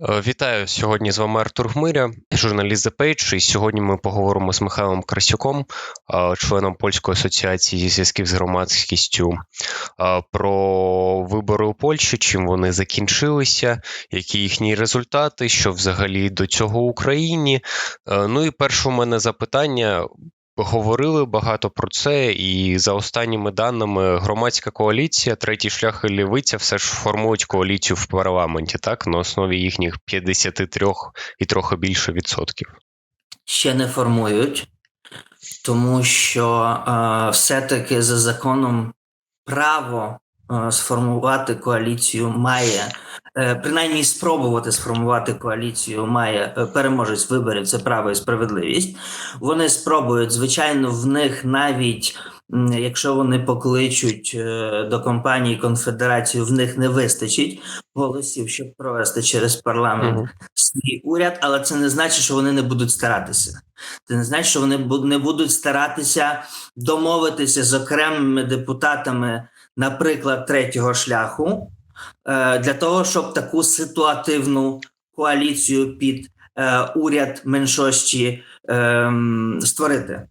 Е, Вітаю сьогодні. З вами Артур Гмиря, журналіст The Page, І сьогодні ми поговоримо з Михайлом Красюком, е, членом польської асоціації зі зв'язків з громадськістю, е, про вибори у Польщі, чим вони закінчилися, які їхні результати, що взагалі до цього в Україні. Ну і перше у мене запитання. Говорили багато про це, і за останніми даними, громадська коаліція, третій шлях і лівиця все ж формують коаліцію в парламенті, так на основі їхніх 53 і трохи більше відсотків. ще не формують, тому що е, все-таки за законом право сформувати коаліцію має, е, принаймні спробувати сформувати коаліцію має е, переможець виборів, це право і справедливість. Вони спробують, звичайно, в них навіть. Якщо вони покличуть е, до компанії конфедерацію, в них не вистачить голосів, щоб провести через парламент свій уряд, але це не значить, що вони не будуть старатися. Це не значить, що вони не будуть старатися домовитися з окремими депутатами, наприклад, третього шляху, е, для того, щоб таку ситуативну коаліцію під е, уряд меншості ем, створити.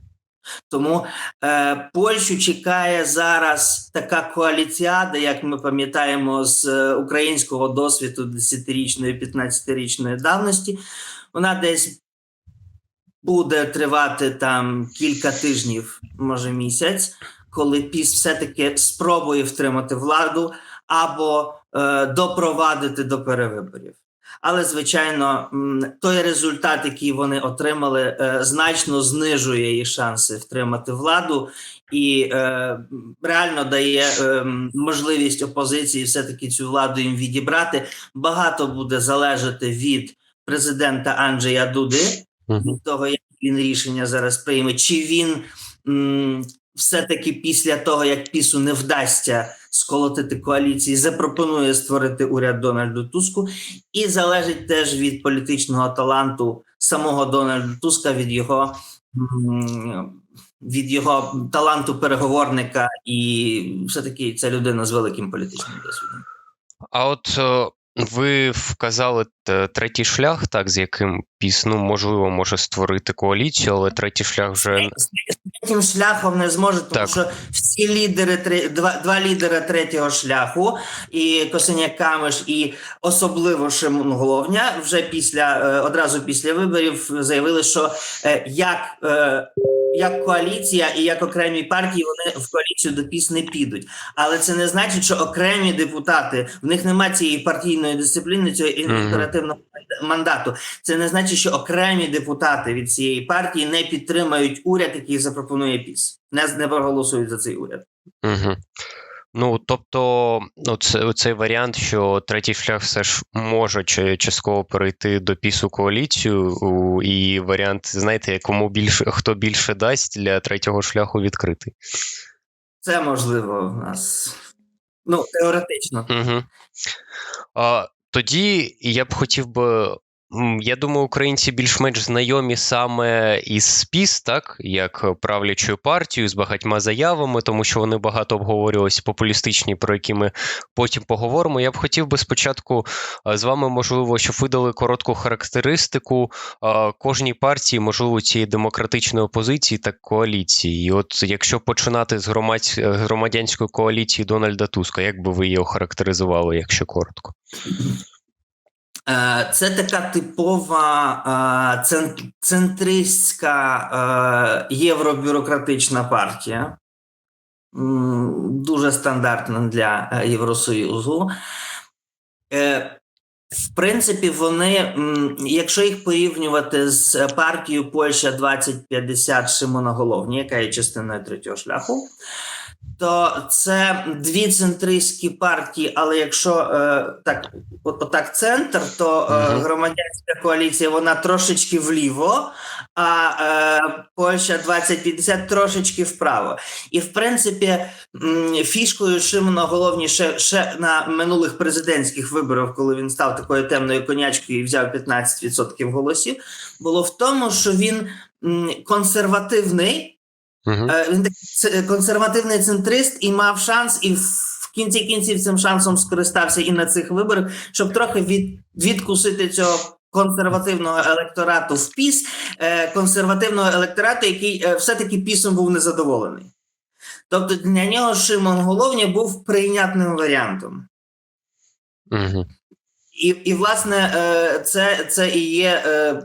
Тому е, Польщу чекає зараз така коаліціада, як ми пам'ятаємо з е, українського досвіду 10-річної, 15-річної давності. Вона десь буде тривати там кілька тижнів, може місяць, коли піс все-таки спробує втримати владу або е, допровадити до перевиборів. Але звичайно, той результат, який вони отримали, е, значно знижує їх шанси втримати владу і е, реально дає е, можливість опозиції все-таки цю владу їм відібрати. Багато буде залежати від президента Анджея Дуди, від того, як він рішення зараз прийме, чи він все-таки після того, як пісу не вдасться сколотити коаліції, запропонує створити уряд Дональду Туску, і залежить теж від політичного таланту самого Дональда Туска, від його. Від його таланту переговорника, і все-таки це людина з великим політичним досвідом. А от е, ви вказали третій шлях, так з яким піс, ну, можливо, може створити коаліцію, але третій шлях вже З третім шляхом не зможе, тому Так. що всі лідери два, два лідери третього шляху, і Косиняк Камиш, і особливо Шимон Головня, вже після е, одразу після виборів заявили, що е, як. Як коаліція і як окремі партії вони в коаліцію до піс не підуть, але це не значить, що окремі депутати в них немає цієї партійної дисципліни, цього імперативного мандату. Це не значить, що окремі депутати від цієї партії не підтримають уряд, який запропонує ПІС, не, не проголосують за цей уряд. Угу. Ну, тобто, ну, це, цей варіант, що третій шлях все ж може частково перейти до пісу коаліцію, і варіант, знаєте, кому більше хто більше дасть для третього шляху відкритий. Це можливо в нас. Ну, теоретично. Угу. А, тоді я б хотів би. Я думаю, українці більш-менш знайомі саме із СПІС, так як правлячою партією з багатьма заявами, тому що вони багато обговорювалися популістичні, про які ми потім поговоримо. Я б хотів би спочатку з вами, можливо, щоб ви дали коротку характеристику кожній партії, можливо, цієї демократичної опозиції та коаліції. І от якщо починати з громадсь... громадянської коаліції Дональда Туска, як би ви її охарактеризували, якщо коротко? Е, Це така типова е, центристська е, євробюрократична партія, дуже стандартна для Євросоюзу. В принципі, вони, якщо їх порівнювати з партією Польща 2050 Шимона Головні, яка є частиною третього шляху, то це дві центристські партії, але якщо е, так, от, отак центр, то е, громадянська коаліція вона трошечки вліво, а е, Польща 2050 трошечки вправо. І в принципі, фішкою Шимона Головні ще, ще на минулих президентських виборах, коли він став такою темною конячкою і взяв 15% голосів, було в тому, що він консервативний. Угу. Е, Він такий консервативний центрист і мав шанс і в кінці кінців цим шансом скористався і на цих виборах, щоб трохи від, відкусити цього консервативного електорату в піс, е, консервативного електорату, який е, все-таки пісом був незадоволений. Тобто для нього Шимон Головня був прийнятним варіантом. Угу. І, і власне, е, це, це і є е,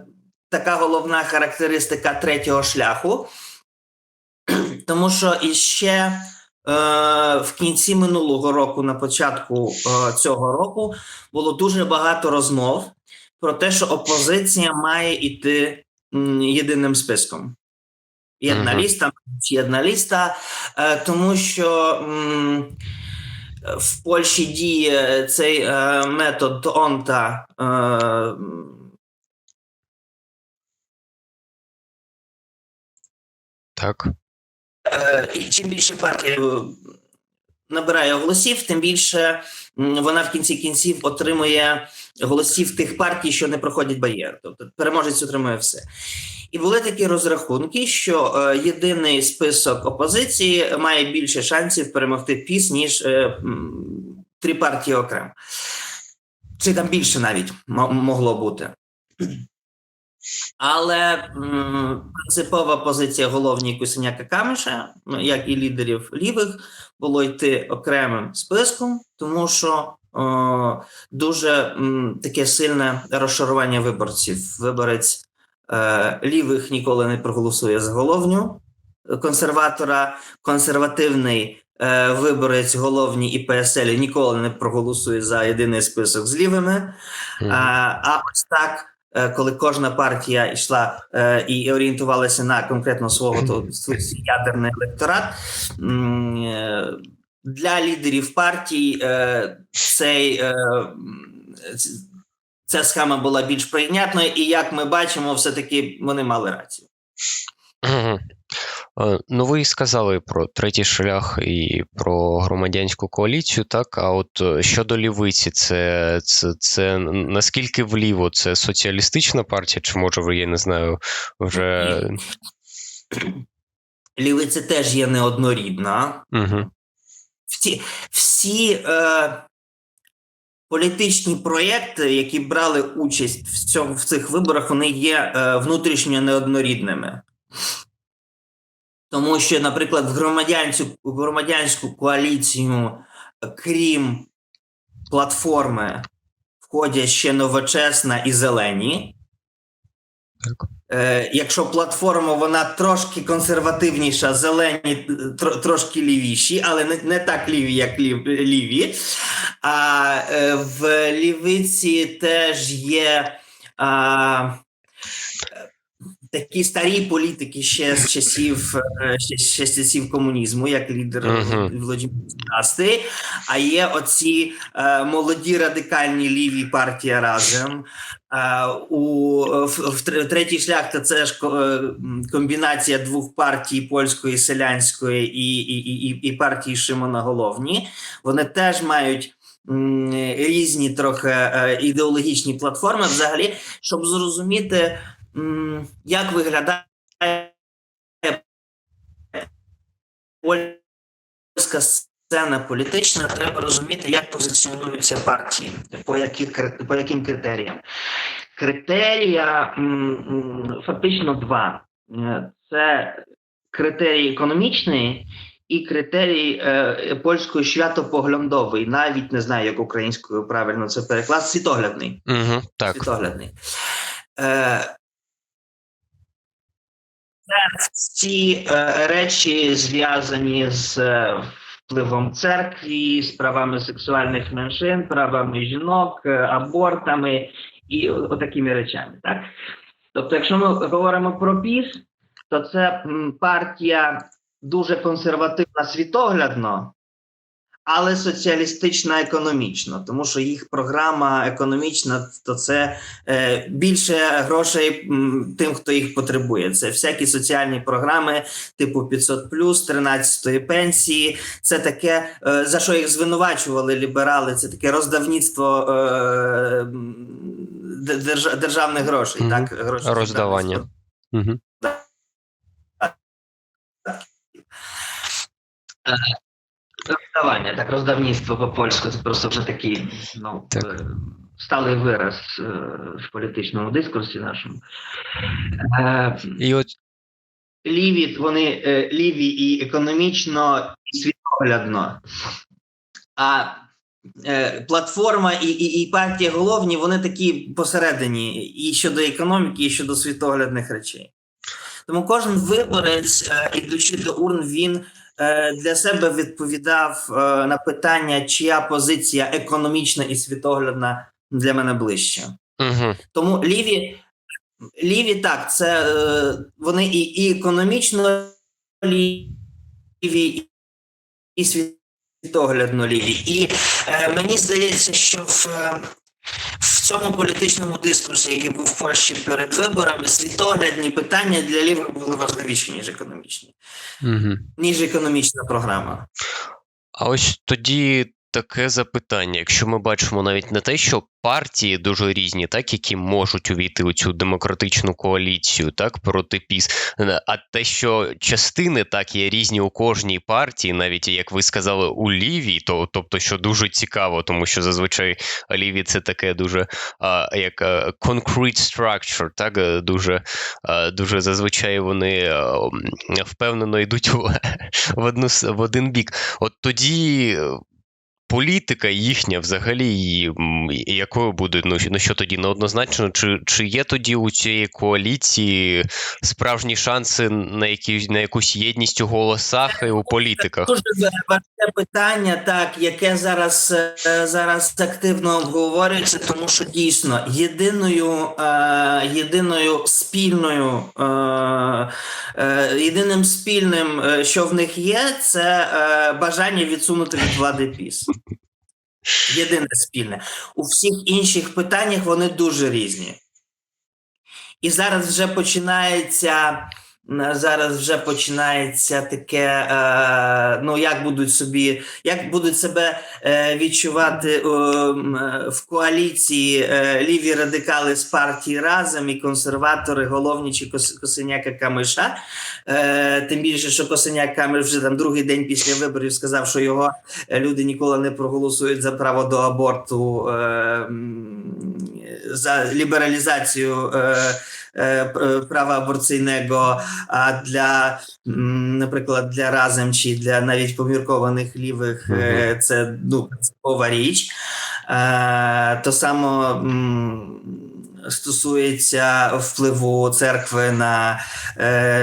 така головна характеристика третього шляху, тому що іще е, в кінці минулого року, на початку е, цього року, було дуже багато розмов про те, що опозиція має йти м, єдиним списком. Єдна ліста, єдна ліста, е, тому що. м, в Польщі діє цей е, метод Онта. Е, Так. Е, і чим більше партія е, набирає голосів, тим більше вона в кінці кінців отримує голосів тих партій, що не проходять бар'єр. Тобто переможець отримує все. І були такі розрахунки, що е, єдиний список опозиції має більше шансів перемогти піс, ніж е, три партії окремо. Чи там більше навіть мо- могло бути. Але м, принципова позиція головні Кусеняка Камиша, ну, як і лідерів лівих, було йти окремим списком, тому що е, дуже м, таке сильне розшарування виборців. Виборець е, лівих ніколи не проголосує за головню консерватора, консервативний е, виборець головні і ПСЛ ніколи не проголосує за єдиний список з лівими. Мгм. А, а ось так, коли кожна партія йшла е, і орієнтувалася на конкретно свого то, ядерний електорат. е, Для лідерів партій е, цей, е, ця схема була більш прийнятною, і як ми бачимо, все-таки вони мали рацію. Е, Ну, ви сказали про третій шлях і про громадянську коаліцію, так? А от е, щодо лівиці, це, це, це наскільки вліво? Це соціалістична партія, чи може ви, я не знаю, вже. Лівиця теж є неоднорідна. Угу. всі, всі е, політичні проєкти, які брали участь в, цьому, в цих виборах, вони є е, внутрішньо неоднорідними. Тому що, наприклад, в громадянську, в громадянську коаліцію, крім платформи, входять ще новочесна і зелені. Е, якщо платформа вона трошки консервативніша, зелені е, тро, трошки лівіші, але не, не так ліві, як лів, ліві. А е, в лівиці теж є а, такі старі політики ще з часів, е, ще, ще з часів комунізму, як лідер Мгм. Володимир Насти, а є оці е, молоді радикальні ліві партія разом. Е, у в, в третій шлях то це ж е, комбінація двох партій польської селянської і, і, і, і- партії Шимона Головні. Вони теж мають різні трохи ідеологічні платформи. Взагалі, щоб зрозуміти, як виглядає польська сцена політична, треба розуміти, як позиціонуються партії, по, які, по яким критеріям. Критерія фактично два: Е, це критерій економічний і критерій е, польської святопоглядовий. Навіть не знаю, як українською правильно це переклад, світоглядний. Угу. Так. Світоглядний. Е, ці е, речі зв'язані з е, впливом церкві, з правами сексуальних меншин, правами жінок, е, абортами і такими речами. Так? Тобто, якщо ми говоримо про ПІС, то це партія дуже консервативна світоглядно, але соціалістична економічно, тому що їх програма економічна то це е, більше грошей м, тим, хто їх потребує. Це всякі соціальні програми, типу 500 13-ї пенсії. Це таке, е, за що їх звинувачували ліберали. Це таке роздавництво е, м, де- держа- державних грошей. Мгм. Так, грошей Роздавання. Угу. Роздавання, так, роздавництво по-польську, це просто вже такий ну, Так. е, сталий вираз е, в політичному дискурсі нашому. Е, І от ліві, вони ліві і економічно, і світоглядно. А платформа і, і, і партія головні, вони такі посередині і щодо економіки, і щодо світоглядних речей. Тому кожен виборець, ідучи до урн, він для себе відповідав е, на питання, чия позиція економічна і світоглядна для мене ближча. угу. Тому ліві, ліві так, це е, вони і, і економічно ліві, і світоглядно ліві. І е, мені здається, що в, е, в цьому політичному дискурсі, який був в Польщі перед виборами, світоглядні питання для лівих були важливіші, ніж економічні, Угу. ніж економічна програма. А ось тоді таке запитання: якщо ми бачимо навіть не те, що партії дуже різні, так які можуть увійти у цю демократичну коаліцію, так проти ПІС, е, а те, що частини так є різні у кожній партії, навіть як ви сказали, у лівій, то тобто, що дуже цікаво, тому що зазвичай ліві це таке дуже а, як а, concrete structure, так е, дуже, а, дуже зазвичай вони впевнено йдуть в, в одну в один бік. От тоді е, політика їхня взагалі і, і якою буде? Ну, ну що тоді неоднозначно? Чи, чи є тоді у цієї коаліції справжні шанси на які, на якусь єдність у голосах і у політиках? Дуже важке питання, так яке зараз, е, зараз активно обговорюється, тому що дійсно єдиною, е, єдиною спільною, е, е, єдиним спільним, е, що в них є, це е, бажання відсунути від влади піс. Єдине спільне. У всіх інших питаннях вони дуже різні. І зараз вже починається. М, Зараз вже починається таке, е, ну як будуть собі, як будуть себе е, відчувати е, е, в коаліції е, ліві радикали з партії разом і консерватори, головні чи Кос- Косиняка Камиша. Е, тим більше, що Косиняк Камиш вже там другий день після виборів сказав, що його е, люди ніколи не проголосують за право до аборту, е, за лібералізацію. Пр- права аборційного, а для, наприклад, для разом чи для навіть поміркованих лівих це ну, принципова річ. То само стосується впливу церкви на,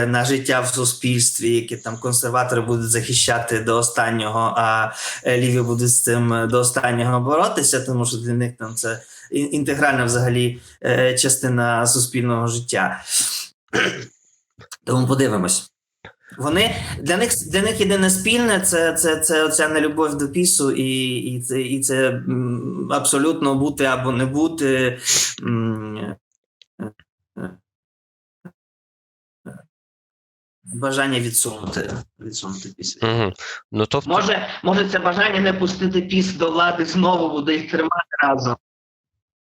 на життя в суспільстві, які там консерватори будуть захищати до останнього, а ліві будуть з цим до останнього боротися, тому що для них там це інтегральна взагалі е, частина суспільного життя. Тому подивимось. Вони для них для них єдине спільне це, це, це оця нелюбов до пісу, і, і це, і це абсолютно бути або не бути. е, е, Бажання відсунути, відсунути піс. Угу. Ну тобто, Може, може, це бажання не пустити піс до влади знову буде їх тримати разом.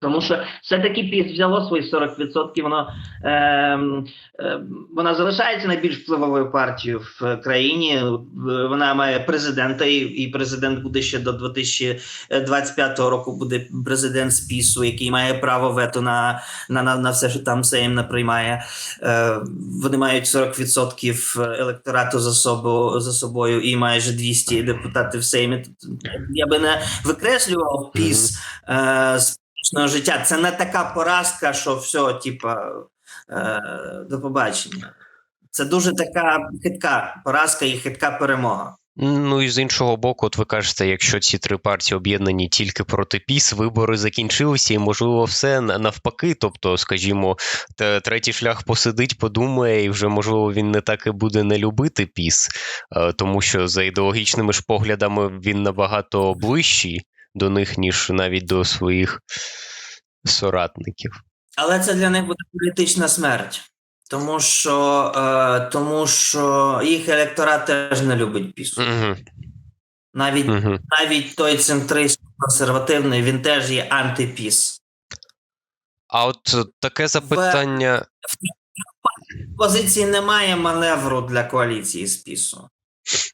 Тому що все-таки піс взяло свої 40%, воно е, е, вона залишається найбільш впливовою партією в країні. Е, Вона має президента, і, і президент буде ще до 2025 року. Буде президент з пісу, який має право вето на, на, на, на все, що там Сейм наприймає. Е, вони мають 40% електорату за, собою, за собою і майже 200 депутатів в Сеймі. Я би не викреслював піс е, з політичного життя. Це не така поразка, що все, типа, е, до побачення. Це дуже така хитка поразка і хитка перемога. Ну і з іншого боку, от ви кажете, якщо ці три партії об'єднані тільки проти ПІС, вибори закінчилися, і можливо все навпаки. Тобто, скажімо, третій шлях посидить, подумає, і вже можливо він не так і буде не любити ПІС, е, тому що за ідеологічними ж поглядами він набагато ближчий до них, ніж навіть до своїх соратників. Але це для них буде політична смерть. Тому що, е, тому що їх електорат теж не любить пісу. Угу, Навіть, угу. навіть той центрист консервативний, він теж є антипіс. А от таке запитання. В позиції немає маневру для коаліції з пісу.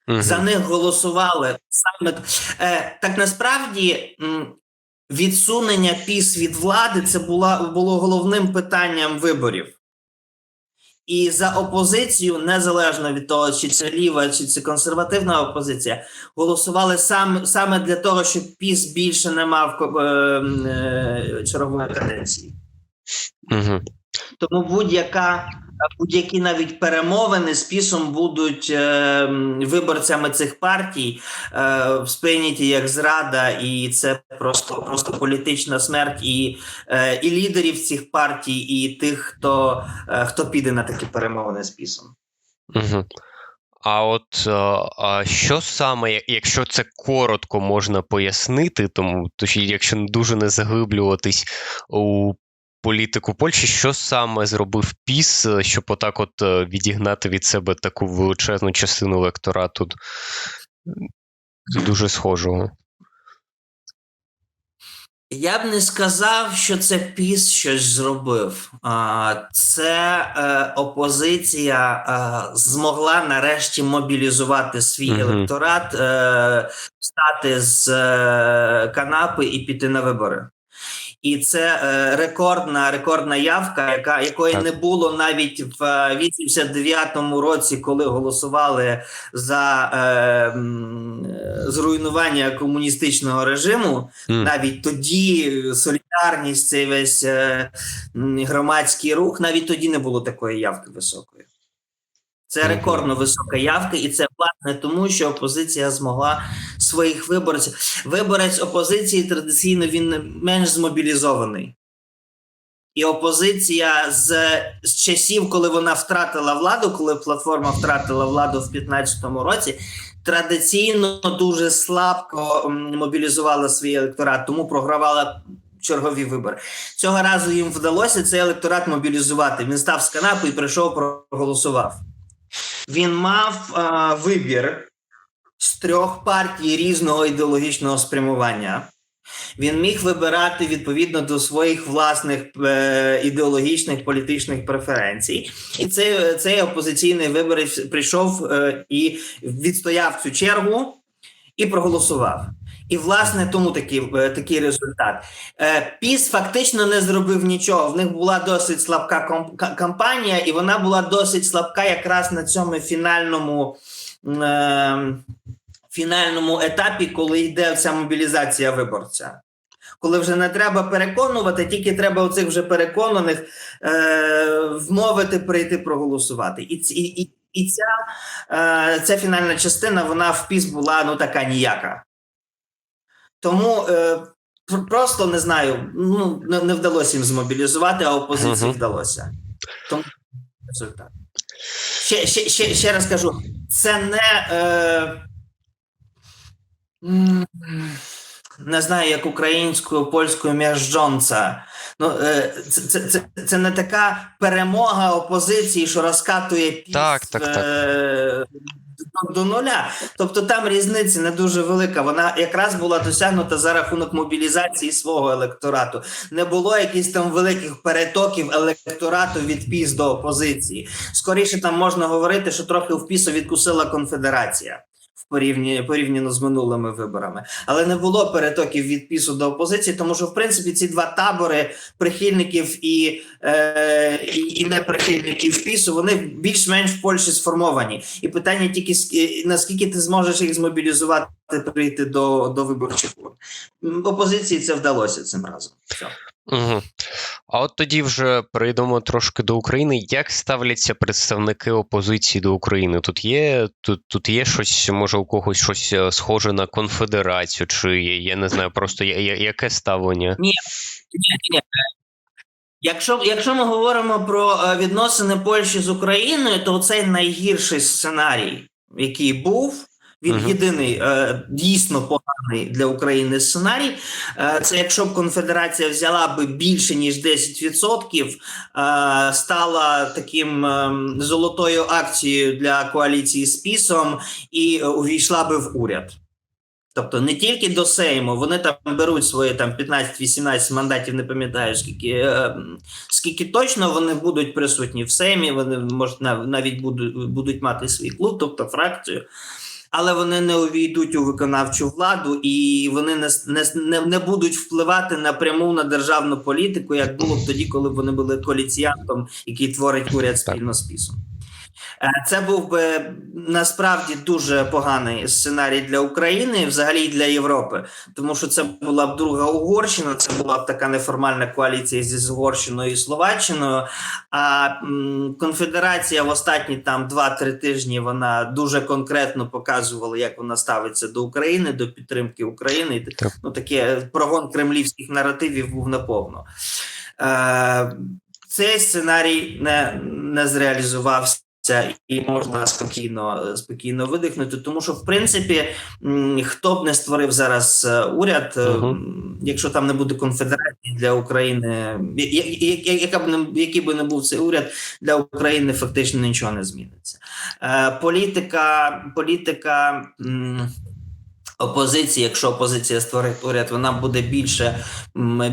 Мгм. За них голосували саме е, так. Насправді відсунення піс від влади це була було головним питанням виборів. І за опозицію, незалежно від того, чи це ліва, чи це консервативна опозиція, голосували сам, саме для того, щоб піс більше не мав е, е, чергової каденції. Мгм. Тому будь-яка будь-які навіть перемовини з пісом будуть е, виборцями цих партій е, сприйняті як зрада, і це просто просто політична смерть і, е, і лідерів цих партій, і тих, хто, е, хто піде на такі перемовини з пісом. Мгм. А от е, а що саме, якщо це коротко можна пояснити, тому то що якщо дуже не заглиблюватись у політику Польщі, що саме зробив ПІС, е, щоб отак от е, відігнати від себе таку величезну частину електорату дуже схожого? Я б не сказав, що це піс щось зробив. Це е, опозиція змогла нарешті мобілізувати свій електорат, встати з канапи і піти на вибори. І це е, рекордна рекордна явка, яка якої Так. не було навіть в е, 89-му році, коли голосували за е, е, зруйнування комуністичного режиму. М, Навіть тоді солідарність, цей весь е, громадський рух, навіть тоді не було такої явки високої. Це рекордно висока явка, і це власне тому, що опозиція змогла своїх виборців. Виборець опозиції традиційно він менш змобілізований. І опозиція з, з часів, коли вона втратила владу, коли платформа втратила владу в 2015 році, традиційно дуже слабко мобілізувала свій електорат, тому програвала чергові вибори. Цього разу їм вдалося цей електорат мобілізувати. Він став з канапи і прийшов, проголосував. Він мав а, вибір з трьох партій різного ідеологічного спрямування. Він міг вибирати відповідно до своїх власних е, ідеологічних політичних преференцій, і цей, цей опозиційний виборець прийшов е, і відстояв цю чергу і проголосував. І власне тому такий, е, такий результат. Е, Піс фактично не зробив нічого. В них була досить слабка кампанія, і вона була досить слабка якраз на цьому фінальному. Е, фінальному етапі, коли йде ця мобілізація виборця. Коли вже не треба переконувати, тільки треба оцих вже переконаних е, вмовити прийти проголосувати. І, і, і, ця, е, ця фінальна частина вона в піс була ну така ніяка. Тому е, просто не знаю, ну не, не вдалося їм змобілізувати, а опозиції Мгм. вдалося. Тому результат. Ще, ще, ще, ще раз кажу, це не. Е, не знаю, як українською, польською міжджонця. Ну, е, це, це, це, це не така перемога опозиції, що розкатує піс Так, так, так. е, до, нуля. Тобто там різниця не дуже велика. Вона якраз була досягнута за рахунок мобілізації свого електорату. Не було якихось там великих перетоків електорату від піс до опозиції. Скоріше там можна говорити, що трохи в пісу відкусила конфедерація. В порівні порівняно з минулими виборами, але не було перетоків від пісу до опозиції, тому що в принципі ці два табори прихильників і, е, і, і неприхильників пісу вони більш-менш в Польщі сформовані. І питання тільки наскільки ти зможеш їх змобілізувати, прийти до, до виборчих. Опозиції це вдалося цим разом. Все. Угу. А от тоді вже перейдемо трошки до України. Як ставляться представники опозиції до України? Тут є тут, тут є щось, може у когось щось е, схоже на конфедерацію, чи є, я не знаю, просто я, я, яке ставлення? Ні, ні. Якщо, якщо ми говоримо про е, відносини Польщі з Україною, то цей найгірший сценарій, який був, він Мгм. єдиний е, дійсно поганий для України сценарій. Е, це якщо б конфедерація взяла би більше ніж 10%, е, стала таким е, золотою акцією для коаліції з пісом і увійшла би в уряд. Тобто не тільки до Сейму, вони там беруть свої там 15-18 мандатів, не пам'ятаю скільки, е, скільки точно вони будуть присутні в Сеймі, вони нав- навіть будуть, будуть мати свій клуб, тобто фракцію. Але вони не увійдуть у виконавчу владу і вони не, не, не будуть впливати напряму на державну політику, як було б тоді, коли вони були коаліціянтом, який творить уряд спільно з пісом. Е, Це був би насправді дуже поганий сценарій для України і взагалі і для Європи, тому що це була б друга Угорщина, це була б така неформальна коаліція зі Угорщиною і Словаччиною. А конфедерація в останні там 2-3 тижні вона дуже конкретно показувала, як вона ставиться до України, до підтримки України. Так. Ну таке прогон кремлівських наративів був наповно. Е, цей сценарій не, не зреалізувався. І можна спокійно спокійно видихнути, тому що в принципі хто б не створив зараз е, уряд, е, Мгм. м, якщо там не буде конфедерації для України, яка б не який би не був цей уряд для України, фактично нічого не зміниться. Е, Політика, політика. Опозиції, якщо опозиція створить уряд, вона буде більше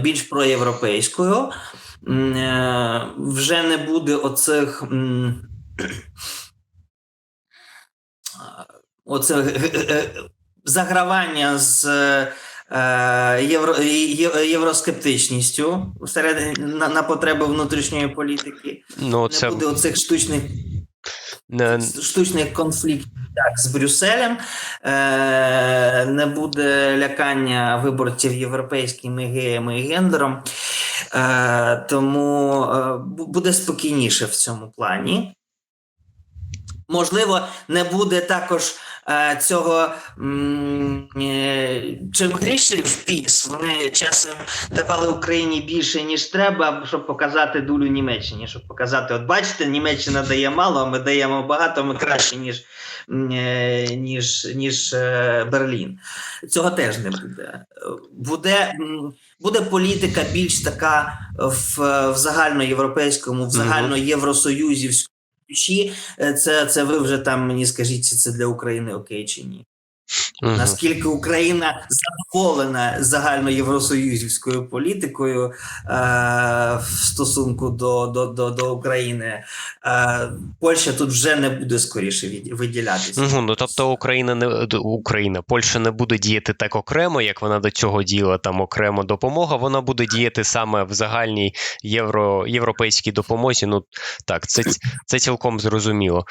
більш проєвропейською. Е, Вже не буде оцих оце г- г- г- загравання з е, євро, євроскептичністю всередині на, на потреби внутрішньої політики. Ну, Не буде оцих штучних не, штучних конфліктів так, з Брюсселем, е, не буде лякання виборців європейськими геями і гендером, е, тому е, буде спокійніше в цьому плані. Можливо, не буде також е, цього е, чим грішив в піс. Вони часом давали Україні більше, ніж треба, щоб показати дулю Німеччині, щоб показати, от бачите, Німеччина дає мало, а ми даємо багато, ми краще, ніж, е, ніж, ніж е, Берлін. Цього теж не буде. Буде, буде політика більш така в, в загальноєвропейському, в загальноєвросоюзівському ключі. Е, Це, це ви вже там мені скажіть, чи це для України окей чи ні. Мгм. Наскільки Україна задоволена загальноєвросоюзівською політикою е, в стосунку до, до, до, до України, е, Польща тут вже не буде скоріше від, виділятися. Мгм, ну тобто Україна не Україна, Польща не буде діяти так окремо, як вона до цього діяла там окремо допомога. Вона буде діяти саме в загальній євро, європейській допомозі. Ну так, це, це цілком зрозуміло.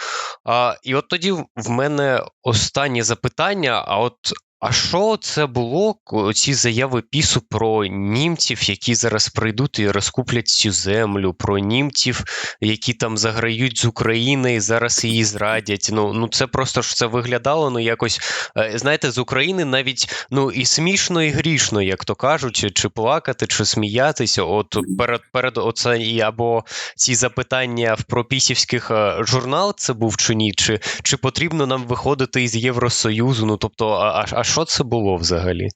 А, і от тоді в мене останнє запитання: а от. А що це було ці заяви пісу про німців, які зараз прийдуть і розкуплять цю землю, про німців, які там заграють з України і зараз її зрадять. Ну, ну це просто ж це виглядало ну якось, е, знаєте, з України навіть ну і смішно, і грішно, як то кажуть, чи, плакати, чи сміятися. От перед перед оце і або ці запитання в пропісівських е, журнал це був чи ні, чи, чи потрібно нам виходити із Євросоюзу? Ну тобто, а, а, а що це було взагалі?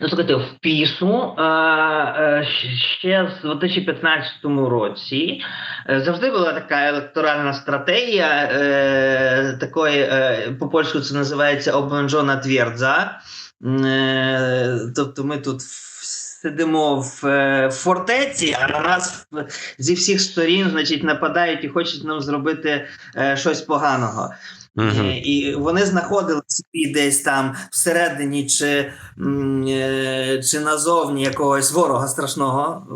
Ну, слухайте, в пісу е, ще з 2015 році е, завжди була така електоральна стратегія, е, такої, по польську це називається обмежена твердза. Тобто ми тут сидимо в е, фортеці, а на нас зі всіх сторін значить, нападають і хочуть нам зробити е, щось поганого. Угу. Е, І вони знаходили собі десь там всередині чи, чи назовні якогось ворога страшного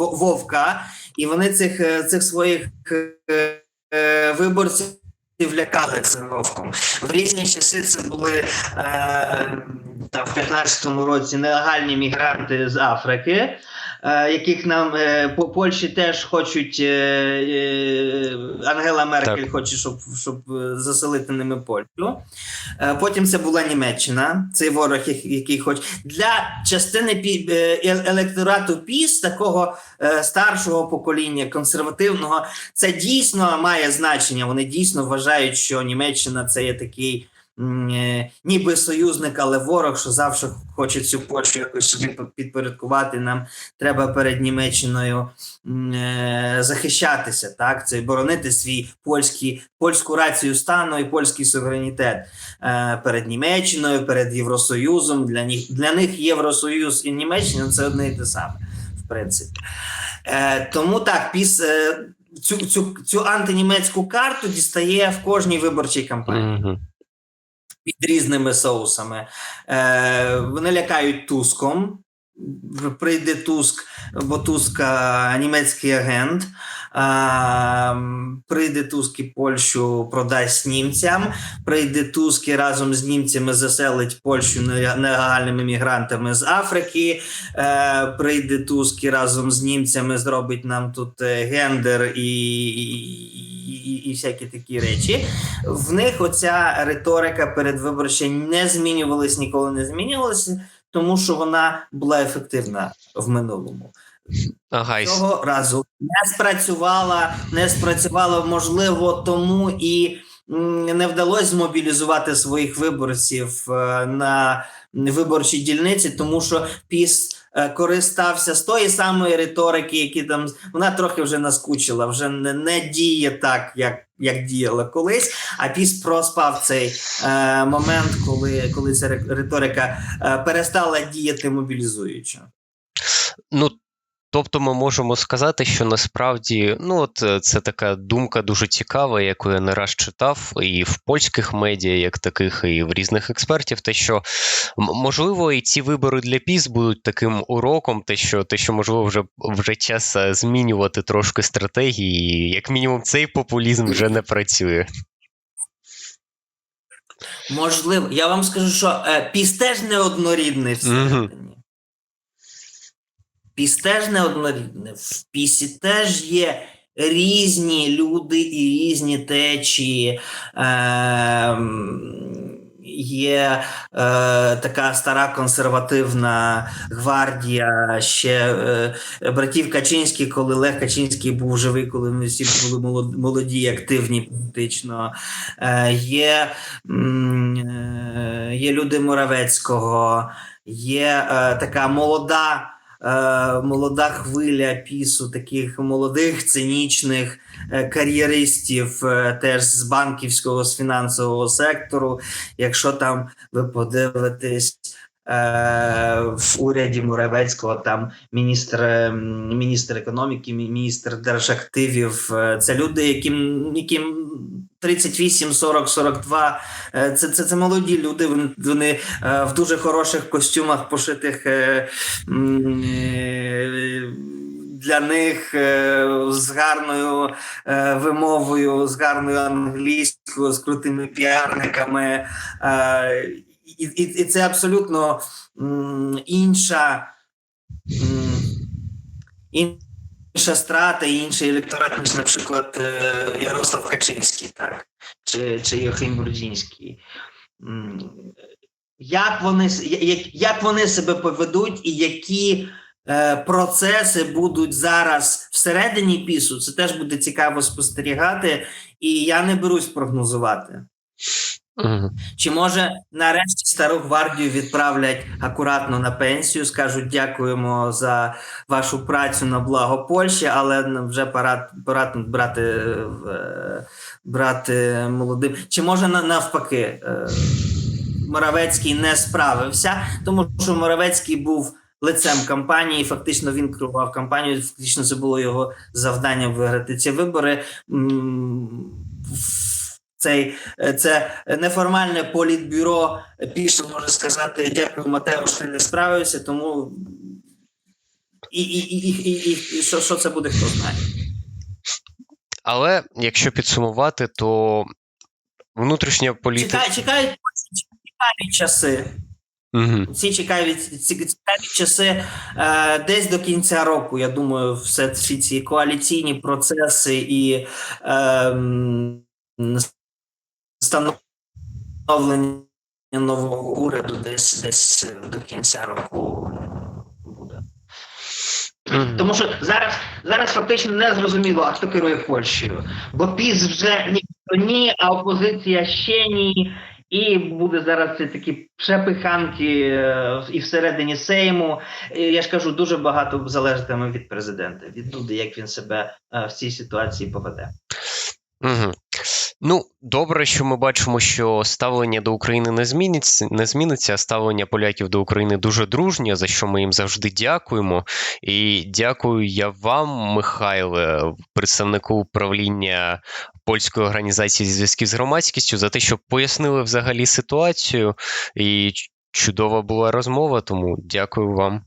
вовка, і вони цих, цих своїх виборців. Лякали цировком. В різні часи це були е, там, в 15-му році нелегальні мігранти з Африки, е, яких нам е, по Польщі теж хочуть. Е, е, Ангела Меркель Так. хоче, щоб, щоб е, заселити ними Польщу. Е, Потім це була Німеччина, цей ворог, який, хоче. Для частини пі- е, е- електорату ПІС, такого е, старшого покоління, консервативного, це дійсно має значення. Вони дійсно вважають, що Німеччина це є такий е, ніби союзник, але ворог, що завжди хоче цю Польщу якось собі підпорядкувати. Нам треба перед Німеччиною е, захищатися, так це боронити свій польський польську рацію стану і польський суверенітет е, перед Німеччиною, перед Євросоюзом. Для них для них Євросоюз і Німеччина це одне і те саме, в принципі. Е, тому так, піс е, цю, цю, цю антинімецьку карту дістає в кожній виборчій кампанії. Під різними соусами. Е, вони лякають Туском. Прийде Туск, бо Туск німецький агент. А, прийде Туск і Польщу продасть німцям. Прийде Туск і разом з німцями заселить Польщу нелегальними мігрантами з Африки. Е, прийде Туск і разом з німцями зробить нам тут е, гендер і, і, і, всякі такі речі в них оця риторика передвиборча не змінювалась, ніколи не змінювалася, тому що вона була ефективна в минулому. Ага, Цього разу не спрацювала, не спрацювала, можливо, тому і не вдалося змобілізувати своїх виборців е, на виборчій дільниці, тому що піс користався з тої самої риторики, які там вона трохи вже наскучила, вже не, не діє так, як, як діяла колись. А піс проспав цей е, момент, коли, коли ця ри- риторика е, перестала діяти мобілізуючо. Ну, тобто ми можемо сказати, що насправді ну, от, е, це така думка дуже цікава, яку я не раз читав і в польських медіа, як таких, і в різних експертів, те, що можливо, і ці вибори для ПІС будуть таким уроком, те, що, те, що можливо, вже, вже час е, змінювати трошки стратегії, і як мінімум цей популізм вже не працює. Можливо, я вам скажу, що е, піс теж неоднорідний всередині. Піс теж неоднорідний. В пісі теж є різні люди і різні течії. Е, є е, така стара консервативна гвардія ще е, братів Качинських, коли Лех Качинський був живий, коли вони всі були молоді активні політично. Е, є, е, є люди Моравецького, є е, така молода. Е, Молода хвиля пісу, таких молодих цинічних е, кар'єристів, е, теж з банківського, з фінансового сектору. Якщо там ви подивитесь в уряді Муравецького, там міністр, е, міністр економіки, міністр держактивів, це люди, яким, яким 38, 40, 42. Е, Це, це, це молоді люди. Вони, вони е, в дуже хороших костюмах, пошитих е, е, для них з гарною вимовою, з гарною англійською, з крутими піарниками. І, і, і це абсолютно м, інша. Інша страта, і інший електорат, ніж, наприклад, е, Ярослав Качинський, так, чи, чи Йохим Брудзінський. Як вони, як, як вони себе поведуть і які е, процеси будуть зараз всередині пісу, це теж буде цікаво спостерігати, і я не берусь прогнозувати. Чи може нарешті стару гвардію відправлять акуратно на пенсію? Скажуть дякуємо за вашу працю на благо Польщі, але вже пора, пора брати, е, е, брати молодим. Чи може навпаки? е, Моравецький не справився, тому що Моравецький був лицем кампанії. Фактично він керував кампанією. Фактично, це було його завданням виграти ці вибори. Цей е, це неформальне політбюро пішло, може сказати, дякую, Матеуш, ти не справився, тому і, і, і, і, і, і, і що, що це буде, хто знає. Але якщо підсумувати, то внутрішня політика. Чекай, чекають цікаві часи. Мгм. Ці цікаві, цікаві часи е, десь до кінця року. Я думаю, все всі ці коаліційні процеси і е, м, становлення нового уряду десь десь до кінця року буде. Тому що зараз, зараз фактично не зрозуміло, а хто керує Польщею. Бо піс вже ніхто ні, а опозиція ще ні. І буде зараз це такі przepychanки е, і всередині Сейму. І Я ж кажу, дуже багато залежатиме від президента, від люди, як він себе е, в цій ситуації поведе. Угу. Ну, добре, що ми бачимо, що ставлення до України не зміниться, не зміниться, а ставлення поляків до України дуже дружнє, за що ми їм завжди дякуємо. І дякую я вам, Михайле, представнику управління польської організації зв'язків з громадськістю, за те, що пояснили взагалі ситуацію. І чудова була розмова, тому дякую вам.